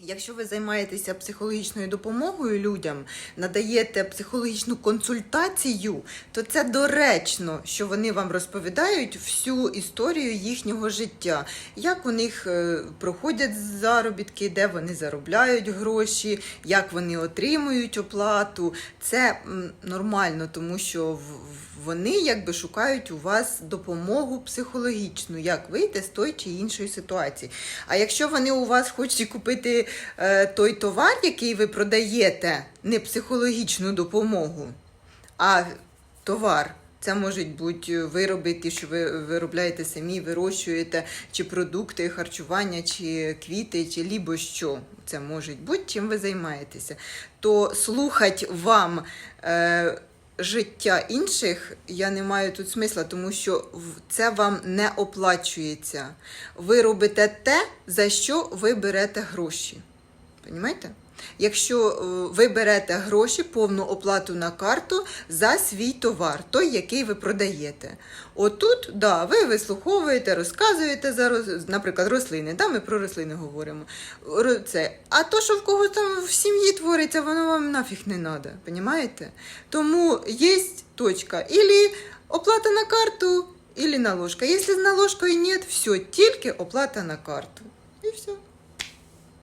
Якщо ви займаєтеся психологічною допомогою людям, надаєте психологічну консультацію, то це доречно, що вони вам розповідають всю історію їхнього життя, як у них е, проходять заробітки, де вони заробляють гроші, як вони отримують оплату. Це нормально, тому що вони якби шукають у вас допомогу психологічну, як вийти з тої чи іншої ситуації. А якщо вони у вас хочуть купити е, той товар, який ви продаєте, не психологічну допомогу, а товар. Це можуть бути вироби, ті, що ви виробляєте самі, вирощуєте, чи продукти харчування, чи квіти, чи лібо що. Це може бути, чим ви займаєтеся. То слухати вам е, життя інших я не маю тут смисла, тому що це вам не оплачується. Ви робите те, за що ви берете гроші. Понімаєте? Якщо е, ви берете гроші, повну оплату на карту за свій товар, той, який ви продаєте. Отут, да, ви вислуховуєте, розказуєте за наприклад, рослини. Да, ми про рослини говоримо. Це. А то, що в когось там в сім'ї твориться, воно вам нафіг не треба. Понімаєте? Тому є точка. Ілі оплата на карту, ілі наложка. Якщо з наложкою нет, все, тільки оплата на карту. І все.